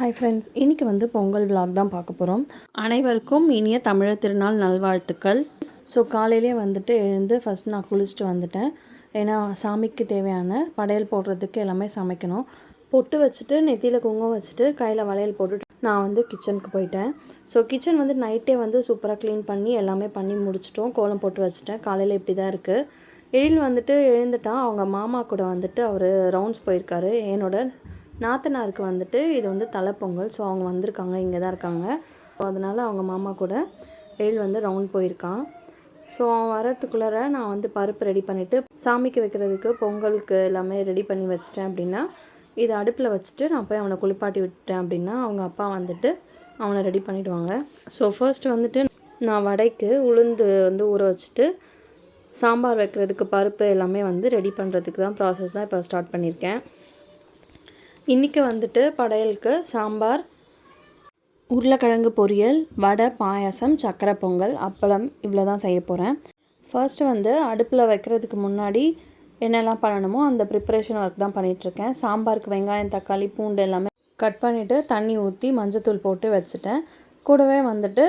Hi friends இன்றைக்கி வந்து Pongal vlog தான் பார்க்க போகிறோம் அனைவருக்கும் இனிய தமிழர் திருநாள் நல்வாழ்த்துக்கள். ஸோ காலையிலே வந்துட்டு எழுந்து ஃபஸ்ட் நான் குளிச்சுட்டு வந்துட்டேன். ஏன்னா சாமிக்கு தேவையான படையல் போடுறதுக்கு எல்லாமே சமைக்கணும். பொட்டு வச்சுட்டு நெத்தியில் குங்குமம் வச்சுட்டு கையில் வளையல் போட்டுட்டு நான் வந்து கிச்சனுக்கு போயிட்டேன். ஸோ கிச்சன் வந்து நைட்டே வந்து சூப்பராக க்ளீன் பண்ணி எல்லாமே பண்ணி முடிச்சிட்டோம். கோலம் போட்டு வச்சுட்டேன். காலையில் இப்படி தான் இருக்குது எழில் வந்துட்டு எழுந்துட்டான். அவங்க மாமா கூட வந்துட்டு அவர் ரவுண்ட்ஸ் போயிருக்காரு. என்னோட நாத்தனாருக்கு வந்துட்டு இது வந்து தலைப்பொங்கல். ஸோ அவங்க வந்திருக்காங்க இங்கே தான் இருக்காங்க. ஸோ அதனால் அவங்க மாமா கூட எழில் வந்து ரவுண்ட் போயிருக்கான். ஸோ அவன் வரத்துக்குள்ளார நான் வந்து பருப்பு ரெடி பண்ணிவிட்டு சாமிக்கு வைக்கிறதுக்கு பொங்கலுக்கு எல்லாமே ரெடி பண்ணி வச்சிட்டேன் அப்படின்னா இதை அடுப்பில் வச்சுட்டு நான் போய் அவனை குளிப்பாட்டி விட்டேன் அப்படின்னா அவங்க அப்பா வந்துட்டு அவனை ரெடி பண்ணிவிடுவாங்க ஸோ ஃபர்ஸ்ட் வந்துட்டு நான் வடைக்கு உளுந்து வந்து ஊற வச்சுட்டு சாம்பார் வைக்கிறதுக்கு பருப்பு எல்லாமே வந்து ரெடி பண்ணுறதுக்கு தான் ப்ராசஸ் தான் இப்போ ஸ்டார்ட் பண்ணியிருக்கேன். இன்றைக்கி வந்துட்டு படையலுக்கு சாம்பார் உருளைக்கிழங்கு பொரியல் வடை பாயாசம் சக்கரை பொங்கல் அப்பளம் இவ்வளோ தான் செய்ய போகிறேன் ஃபர்ஸ்ட் வந்து அடுப்பில் வைக்கிறதுக்கு முன்னாடி என்னெல்லாம் பண்ணணுமோ அந்த ப்ரிப்பரேஷன் ஒர்க் தான் பண்ணிகிட்ருக்கேன் சாம்பாருக்கு வெங்காயம் தக்காளி பூண்டு எல்லாமே கட் பண்ணிவிட்டு தண்ணி ஊற்றி மஞ்சத்தூள் போட்டு வச்சுட்டேன். கூடவே வந்துட்டு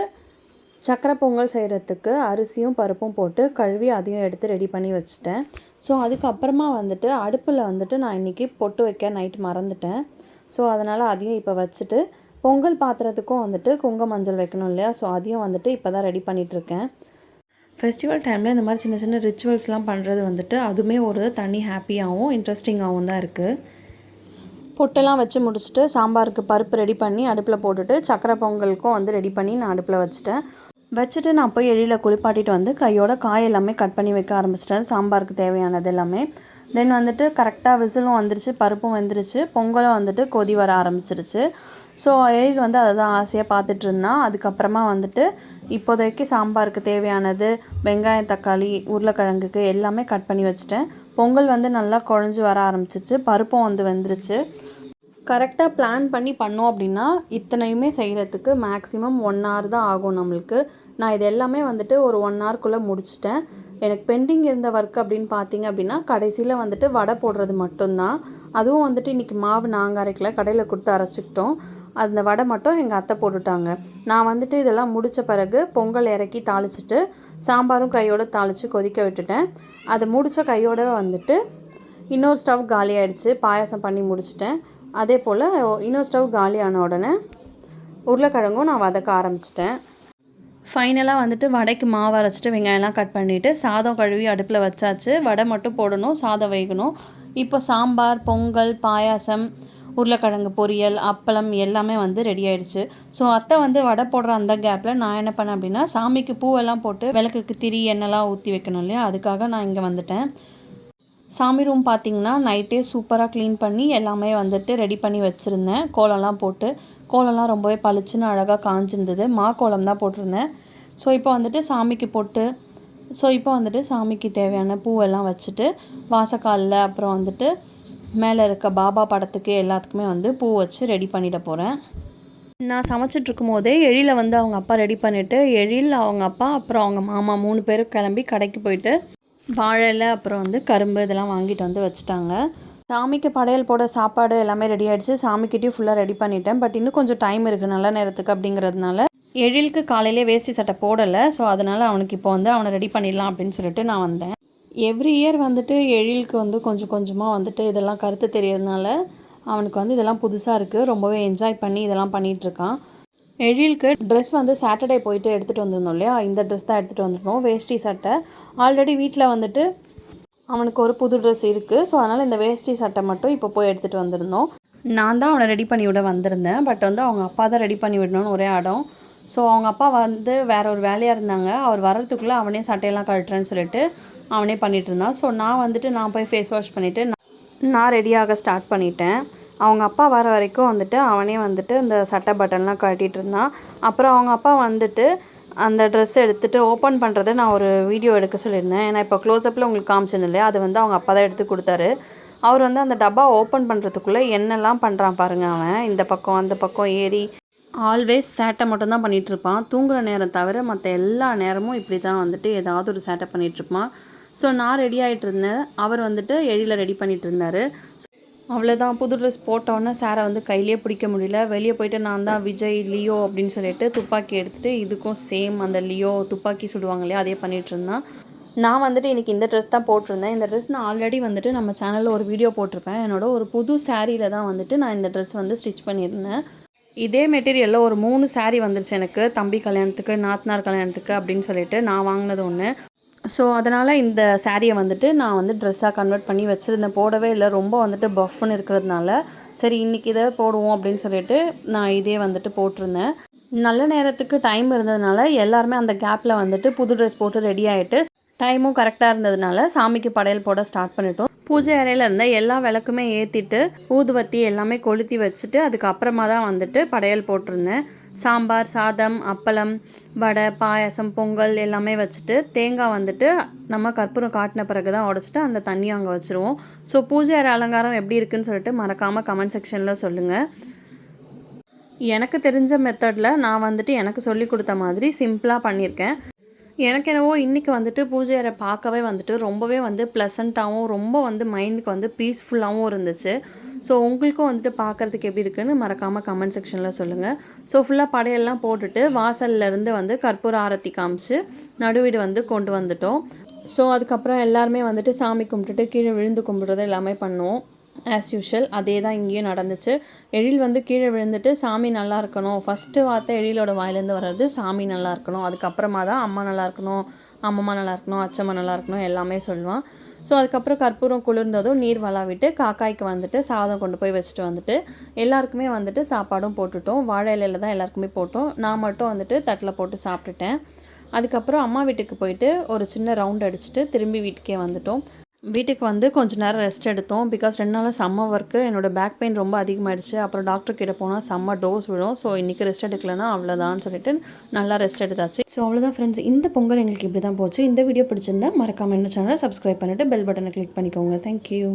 சக்கரை பொங்கல் செய்கிறதுக்கு அரிசியும் பருப்பும் போட்டு கழுவி அதையும் எடுத்து ரெடி பண்ணி வச்சுட்டேன். ஸோ அதுக்கப்புறமா வந்துட்டு அடுப்பில் வந்துட்டு நான் இன்றைக்கி பொட்டு வைக்க நைட் மறந்துட்டேன். ஸோ அதனால் அதையும் இப்போ வச்சுட்டு பொங்கல் பாத்திரத்துக்கும் வந்துட்டு குங்க மஞ்சள் வைக்கணும் இல்லையா? ஸோ அதையும் வந்துட்டு இப்போ தான் ரெடி பண்ணிகிட்ருக்கேன் ஃபெஸ்டிவல் டைமில் இந்த மாதிரி சின்ன சின்ன ரிச்சுவல்ஸ்லாம் பண்ணுறது வந்துட்டு அதுவுமே ஒரு தனி ஹாப்பியாகவும் இன்ட்ரெஸ்டிங்காகவும் தான் இருக்குது பொட்டெல்லாம் வச்சு முடிச்சுட்டு சாம்பாருக்கு பருப்பு ரெடி பண்ணி அடுப்பில் போட்டுட்டு சக்கரை பொங்கலுக்கும் வந்து ரெடி பண்ணி நான் அடுப்பில் வச்சுட்டேன். வச்சுட்டு நான் போய் எழியில் குளிப்பாட்டிட்டு வந்து கையோட காய் எல்லாமே கட் பண்ணி வைக்க ஆரம்பிச்சிட்டேன். சாம்பாருக்கு தேவையானது எல்லாமே. தென் வந்துட்டு கரெக்டாக விசிலும் வந்துருச்சு பருப்பும் வந்துருச்சு பொங்கலும் வந்துட்டு கொதி வர ஆரம்பிச்சிருச்சு. ஸோ எழில் வந்து அதை தான் ஆசையாக பார்த்துட்டு இருந்தான். அதுக்கப்புறமா வந்துட்டு இப்போதைக்கு சாம்பாருக்கு தேவையானது வெங்காயம் தக்காளி உருளைக்கிழங்குக்கு எல்லாமே கட் பண்ணி வச்சுட்டேன். பொங்கல் வந்து நல்லா குழஞ்சி வர ஆரம்பிச்சிருச்சு பருப்பும் வந்து வந்துருச்சு. கரெக்டாக பிளான் பண்ணி பண்ணோம் அப்படின்னா இத்தனையுமே செய்கிறதுக்கு மேக்ஸிமம் ஒன் ஹவர் தான் ஆகும் நம்மளுக்கு. நான் இது எல்லாமே வந்துட்டு ஒரு ஒன் ஹவர்க்குள்ளே முடிச்சிட்டேன். எனக்கு பெண்டிங் இருந்த ஒர்க் அப்படின்னு பார்த்தீங்க அப்படின்னா கடைசியில் வந்துட்டு வடை போடுறது மட்டும்தான். அதுவும் வந்துட்டு இன்றைக்கி மாவு நாங்கள் அரைக்கல கடையில் கொடுத்து அரைச்சிக்கிட்டோம். அந்த வடை மட்டும் எங்கள் அத்தை போட்டுட்டாங்க. நான் வந்துட்டு இதெல்லாம் முடித்த பிறகு பொங்கல் இறக்கி தாளிச்சிட்டு சாம்பாரும் கையோடு தாளித்து கொதிக்க விட்டுட்டேன். அதை முடித்த கையோட வந்துட்டு இன்னொரு ஸ்டவ் காலி ஆகிடுச்சு பாயாசம் பண்ணி முடிச்சிட்டேன். அதே போல் இன்னொரு ஸ்டவ் காலியான உடனே உருளைக்கிழங்கும் நான் வதக்க ஆரம்பிச்சிட்டேன். ஃபைனலாக வந்துட்டு வடைக்கு மாவு அரைச்சிட்டு வெங்காயம்லாம் கட் பண்ணிவிட்டு சாதம் கழுவி அடுப்பில் வச்சாச்சு. வடை மட்டும் போடணும் சாதம் வைக்கணும் இப்போ சாம்பார் பொங்கல் பாயாசம் உருளைக்கிழங்கு பொரியல் அப்பளம் எல்லாமே வந்து ரெடி ஆயிடுச்சு. ஸோ அத்தை வந்து வடை போடுற அந்த கேப்பில் நான் என்ன பண்ணேன் அப்படின்னா சாமிக்கு பூவெல்லாம் போட்டு விளக்குக்கு திரி எண்ணெய்லாம் ஊற்றி வைக்கணும் இல்லையா? அதுக்காக நான் இங்கே வந்துட்டேன். சாமி ரூம் பார்த்திங்கன்னா நைட்டே சூப்பராக க்ளீன் பண்ணி எல்லாமே வந்துட்டு ரெடி பண்ணி வச்சுருந்தேன். கோலம்லாம் போட்டு கோலம்லாம் ரொம்பவே பளிச்சுன்னு அழகாக காஞ்சிருந்தது. மா கோலம் தான் போட்டிருந்தேன். ஸோ இப்போ வந்துட்டு சாமிக்கு போட்டு ஸோ இப்போ வந்துட்டு சாமிக்கு தேவையான பூவெல்லாம் வச்சுட்டு வாசக்காலில் அப்புறம் வந்துட்டு மேலே இருக்க பாபா படத்துக்கு எல்லாத்துக்குமே வந்து பூ வச்சு ரெடி பண்ணிட போகிறேன் நான் சமைச்சிட்ருக்கும் போதே எழில வந்து அவங்க அப்பா ரெடி பண்ணிவிட்டு எழில் அவங்க அப்பா அப்புறம் அவங்க மாமா மூணு பேரும் கிளம்பி கடைக்கு போயிட்டு வாழை அப்புறம் வந்து கரும்பு இதெல்லாம் வாங்கிட்டு வந்து வச்சுட்டாங்க. சாமிக்கு படையல் போட சாப்பாடு எல்லாமே ரெடி ஆகிடுச்சு சாமிக்கிட்டேயும் ஃபுல்லாக ரெடி பண்ணிட்டேன். பட் இன்னும் கொஞ்சம் டைம் இருக்குது நல்ல நேரத்துக்கு அப்படிங்கிறதுனால. எழிலுக்கு காலையிலே வேஷ்டி சட்டை போடலை. ஸோ அதனால் அவனுக்கு இப்போ வந்து அவனை ரெடி பண்ணிடலாம் அப்படின்னு சொல்லிட்டு நான் வந்தேன். எவ்ரி இயர் வந்துட்டு எழிலுக்கு வந்து கொஞ்சம் கொஞ்சமாக வந்துட்டு இதெல்லாம் கருத்து தெரியறதுனால அவனுக்கு வந்து இதெல்லாம் புதுசாக இருக்குது ரொம்பவே என்ஜாய் பண்ணி இதெல்லாம் பண்ணிகிட்ருக்கான் எழிலுக்கு ட்ரெஸ் வந்து சாட்டர்டே போயிட்டு எடுத்துகிட்டு வந்திருந்தோம் இல்லையா? இந்த ட்ரெஸ் தான் எடுத்துகிட்டு வந்திருந்தோம் வேஷ்டி சட்டை. ஆல்ரெடி வீட்டில் வந்துட்டு அவனுக்கு ஒரு புது ட்ரெஸ் இருக்குது ஸோ அதனால் இந்த வேஷ்டி சட்டை மட்டும் இப்போ போய் எடுத்துகிட்டு வந்திருந்தோம். நான் தான் அவனை ரெடி பண்ணி விட வந்திருந்தேன். பட் வந்து அவங்க அப்பா தான் ரெடி பண்ணி விடணும்னு ஒரே இடம் ஸோ அவங்க அப்பா வந்து வேற ஒரு வேலையாக இருந்தாங்க. அவர் வர்றதுக்குள்ளே அவனே சட்டையெல்லாம் கழட்டுறேன்னு சொல்லிட்டு அவனே பண்ணிகிட்டு இருந்தான். ஸோ நான் வந்துட்டு நான் போய் ஃபேஸ் வாஷ் பண்ணிவிட்டு நான் ரெடியாக ஸ்டார்ட் பண்ணிட்டேன். அவங்க அப்பா வர வரைக்கும் வந்துட்டு அவனே வந்துட்டு இந்த சட்டை பட்டன்லாம் கட்டிகிட்டு இருந்தான். அப்புறம் அவங்க அப்பா வந்துட்டு அந்த ட்ரெஸ் எடுத்துகிட்டு ஓப்பன் பண்ணுறதை நான் ஒரு வீடியோ எடுக்க சொல்லியிருந்தேன். ஏன்னா இப்போ க்ளோஸ்அப்பில் உங்களுக்கு காமிச்சேன் இல்லையா? அது வந்து அவங்க அப்பா தான் எடுத்து கொடுத்தாரு. அவர் வந்து அந்த டப்பா ஓப்பன் பண்ணுறதுக்குள்ளே என்னெல்லாம் பண்ணுறான் பாருங்க அவன். இந்த பக்கம் அந்த பக்கம் ஏறி ஆல்வேஸ் சேட்டை மட்டும்தான் பண்ணிகிட்டு இருப்பான். தூங்குகிற நேரம் தவிர மற்ற எல்லா நேரமும் இப்படி தான் வந்துட்டு ஏதாவது ஒரு சேட்டை பண்ணிகிட்ருப்பான் ஸோ நான் ரெடி ஆகிட்டு இருந்தேன். அவர் வந்துட்டு எழில ரெடி பண்ணிகிட்டு இருந்தார். அவ்வளோதான் புது ட்ரெஸ் போட்டோன்னே சாரை வந்து கையிலே பிடிக்க முடியல. வெளியே போயிட்டு நான் தான் விஜய் லியோ அப்படின்னு சொல்லிட்டு துப்பாக்கி எடுத்துகிட்டு இதுக்கும் சேம் அந்த லியோ துப்பாக்கி சுடுவாங்க இல்லையா அதே பண்ணிகிட்டு இருந்தான். நான் வந்துட்டு இன்றைக்கி இந்த ட்ரெஸ் தான் போட்டிருந்தேன். இந்த ட்ரெஸ் நான் ஆல்ரெடி வந்துட்டு நம்ம சேனலில் ஒரு வீடியோ போட்டிருப்பேன். என்னோட ஒரு புது சாரியில் தான் வந்துட்டு நான் இந்த ட்ரெஸ் வந்து ஸ்டிச் பண்ணியிருந்தேன். இதே மெட்டீரியலில் ஒரு மூணு சாரீ வந்துருச்சு எனக்கு. தம்பி கல்யாணத்துக்கு நாத்தனார் கல்யாணத்துக்கு அப்படின்னு சொல்லிட்டு நான் வாங்கினது ஒன்று ஸோ அதனால் இந்த சாரியை வந்துட்டு நான் வந்து ட்ரெஸ்ஸாக கன்வெர்ட் பண்ணி வச்சுருந்தேன். போடவே இல்லை. ரொம்ப வந்துட்டு பஃப்னு இருக்கிறதுனால சரி இன்றைக்கி இதை போடுவோம் அப்படின்னு சொல்லிட்டு நான் இதே வந்துட்டு போட்டிருந்தேன். நல்ல நேரத்துக்கு டைம் இருந்ததுனால எல்லாருமே அந்த கேப்பில் வந்துட்டு புது ட்ரெஸ் போட்டு ரெடி ஆகிட்டு டைமும் கரெக்டாக இருந்ததுனால சாமிக்கு படையல் போட ஸ்டார்ட் பண்ணிட்டோம். பூஜை அறையில் இருந்த எல்லா விளக்குமே ஏற்றிட்டு ஊதுவத்தி எல்லாமே கொளுத்தி வச்சுட்டு அதுக்கப்புறமா தான் வந்துட்டு படையல் போட்டிருந்தேன். சாம்பார் சாதம் அப்பளம் வடை பாயாசம் பொங்கல் எல்லாமே வச்சுட்டு தேங்காய் வந்துட்டு நம்ம கற்பூரம் காட்டின பிறகு தான் உடச்சிட்டு அந்த தண்ணியை அங்கே வச்சுருவோம். ஸோ பூஜை அறை அலங்காரம் எப்படி இருக்குன்னு சொல்லிட்டு மறக்காமல் கமெண்ட் செக்ஷனில் சொல்லுங்கள் எனக்கு தெரிஞ்ச மெத்தடில் நான் வந்துட்டு எனக்கு சொல்லி கொடுத்த மாதிரி சிம்பிளாக பண்ணியிருக்கேன். எனக்கு என்னவோ இன்றைக்கி வந்துட்டு பூஜை அறை பார்க்கவே வந்துட்டு ரொம்பவே வந்து ப்ளசண்ட்டாகவும் ரொம்ப வந்து மைண்டுக்கு வந்து பீஸ்ஃபுல்லாகவும் இருந்துச்சு. ஸோ உங்களுக்கும் வந்துட்டு பார்க்குறதுக்கு எப்படி இருக்குன்னு மறக்காமல் கமெண்ட் செக்ஷனில் சொல்லுங்கள் ஸோ ஃபுல்லாக படையெல்லாம் போட்டுட்டு வாசல்ல இருந்து வந்து கற்பூர ஆரத்தி காமிச்சு நடுவீடு வந்து கொண்டு வந்துட்டோம். ஸோ அதுக்கப்புறம் எல்லாருமே வந்துட்டு சாமி கும்பிட்டுட்டு கீழே விழுந்து கும்பிட்றது எல்லாமே பண்ணுவோம் ஆஸ் யூஷுவல் அதே தான் இங்கேயும் நடந்துச்சு. எழில் வந்து கீழே விழுந்துட்டு சாமி நல்லா இருக்கணும். ஃபஸ்ட்டு வார்த்தை எழிலோட வாயிலேருந்து வர்றது சாமி நல்லா இருக்கணும். அதுக்கப்புறமா தான் அம்மா நல்லா இருக்கணும் அம்மம்மா நல்லா இருக்கணும் அச்சம்மா நல்லா இருக்கணும் எல்லாமே சொல்லுவான். ஸோ அதுக்கப்புறம் கற்பூரம் குளிர்ந்ததும் நீர் வளாவிட்டு காக்காய்க்கு வந்துட்டு சாதம் கொண்டு போய் வச்சுட்டு வந்துட்டு எல்லாருக்குமே வந்துட்டு சாப்பாடும் போட்டுட்டோம். வாழை இலையில தான் எல்லாருக்குமே போட்டோம். நான் மட்டும் வந்துட்டு தட்டில் போட்டு சாப்பிட்டுட்டேன். அதுக்கப்புறம் அம்மா வீட்டுக்கு போயிட்டு ஒரு சின்ன ரவுண்ட் அடிச்சுட்டு திரும்பி வீட்டுக்கே வந்துட்டோம். வீட்டுக்கு வந்து கொஞ்ச நேரம் ரெஸ்ட் எடுத்தோம். பிகாஸ் ரெண்டு நாளாக செம்ம ஒர்க்கு என்னோடய பேக் பெயின் ரொம்ப அதிகமாகிடுச்சு அப்புறம் டாக்டர் கிட்ட போனால் செம்ம டோஸ் விடும். ஸோ இன்றைக்கி ரெஸ்ட் எடுக்கலன்னா அவ்வளோதான்னு சொல்லிட்டு நல்லா ரெஸ்ட் எடுத்தாச்சு. ஸோ அவ்வளோதான் ஃப்ரெண்ட்ஸ் இந்த பொங்கல் எங்களுக்கு இப்படி தான் போச்சு. இந்த வீடியோ பிடிச்சிருந்தா மறக்காமல் என்ன சேனலை சப்ஸ்கிரைப் பண்ணிவிட்டு பெல் பட்டனை கிளிக் பண்ணிக்கோங்க. தேங்க்யூ